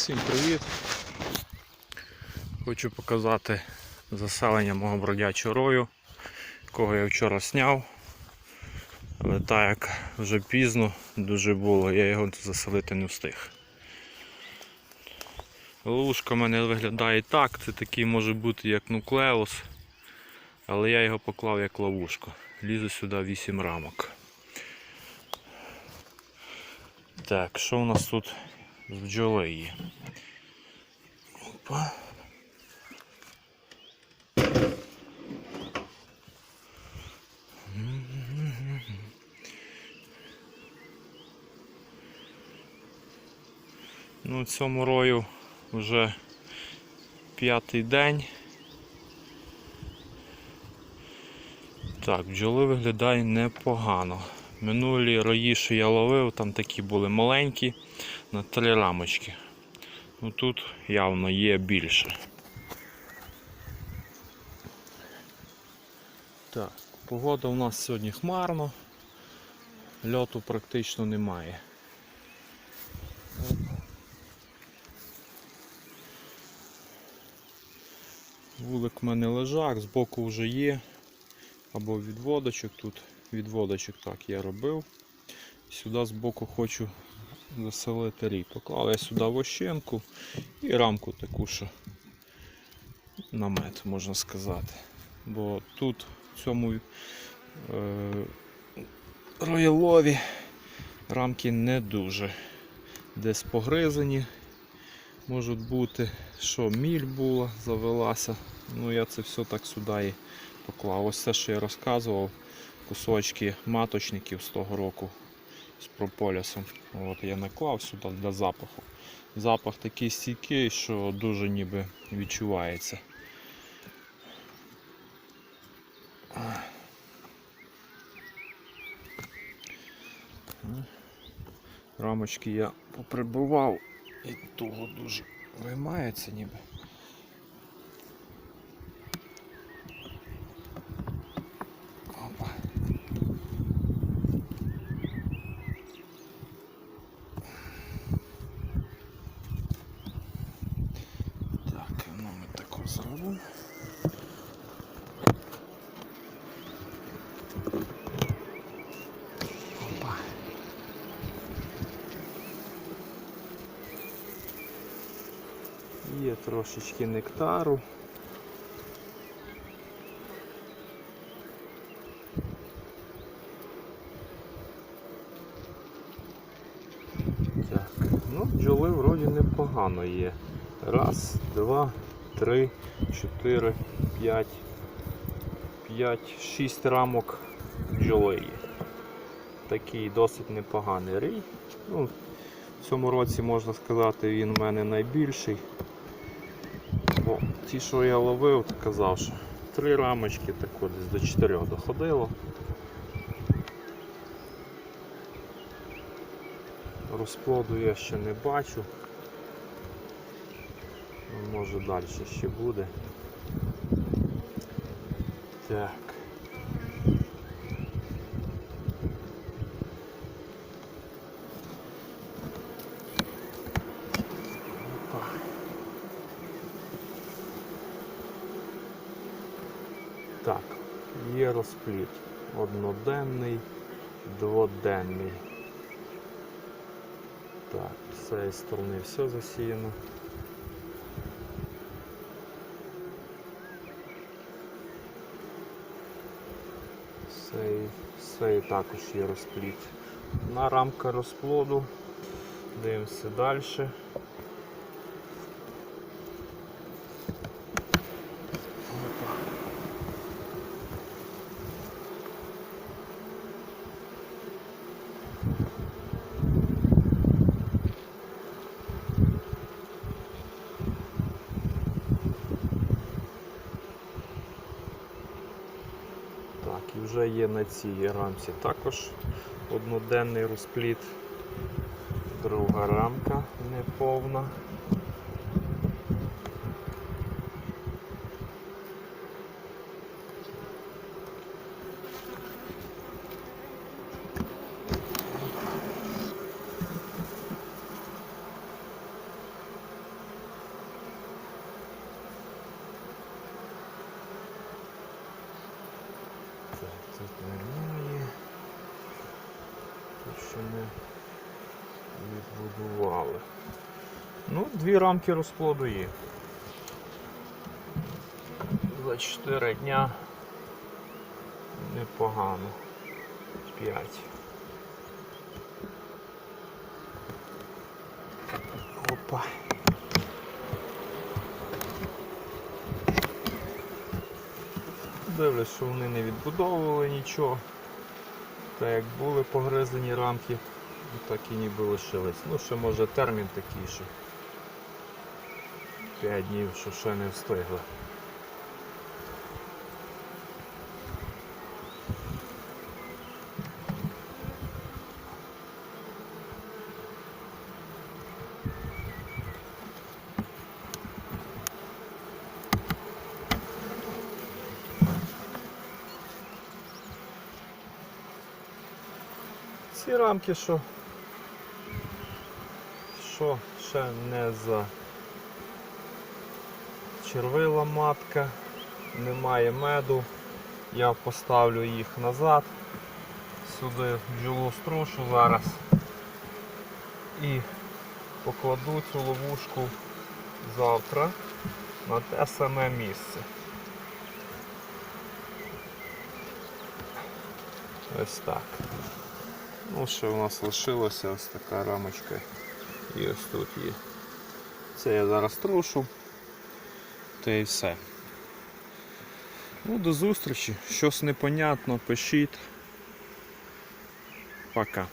Всім привіт! Хочу показати заселення мого бродячого рою, якого я вчора сняв. Але так як вже пізно дуже було, я його заселити не встиг. Ловушка в мене виглядає так, це такий може бути як нуклеус, але я його поклав як ловушку. Лізе сюди 8 рамок. Так, що у нас тут з бджоли є? Опа. Ну, цьому рою вже п'ятий день. Так, бджоли виглядає непогано. Минулі рої, що я ловив, там такі були маленькі на три рамочки. Ну тут явно є більше. Так, погода у нас сьогодні хмарно, льоту практично немає. Вулик в мене лежак, збоку вже є. Або відводочок тут, відводочок так я робив. Сюди збоку хочу заселити рій. Поклав я сюди вощенку і рамку таку, що намет, можна сказати. Бо тут в цьому е, роялові рамки не дуже. Десь погризані можуть бути, що міль була, завелася. Ну я це все так сюди і поклав. Ось те, що я розказував, кусочки маточників з того року з прополісом. От Я наклав сюди для запаху. Запах такий стійкий, що дуже ніби відчувається. Рамочки я поприбував і того дуже виймається ніби. Опа. Так, ну ми таку зробимо. Опа. Є трошечки нектару. Так, ну бджоли вроді непогано є. Раз, два, три, чотири, п'ять, п'ять, шість рамок бджоли є. Такий досить непоганий рій. Ну, в цьому році можна сказати він у мене найбільший. Бо ті, що я ловив, казав, що три рамочки так от десь до чотирьох доходило. Розплоду я ще не бачу. Ну, Може далі ще буде. Так. Опа. Так, є розпліт. Одноденний, дводенний. Так, з цієї сторони все засіяно. З цієї також є розпліт. На рамка розплоду. Дивимося далі. Вже є на цій рамці також одноденний розпліт. Друга рамка неповна. Тут немає. Тут ще не відбудували. Ну, дві рамки розплоду є. За 4 дня непогано. 5. Опа. Дивлюсь, що вони не відбудовували нічого. Так як були погризані рамки, так і ніби лишились. Ну, ще може термін такий, що 5 днів, що ще не встигли. Ці рамки, що, що ще не за червила матка, немає меду, я поставлю їх назад, сюди бджолу струшу зараз і покладу цю ловушку завтра на те саме місце. Ось так. Ну, ще у нас лишилося ось така рамочка. І ось тут є. Це я зараз трушу. Та і все. Ну, до зустрічі. Щось непонятно, пишіть. Пока.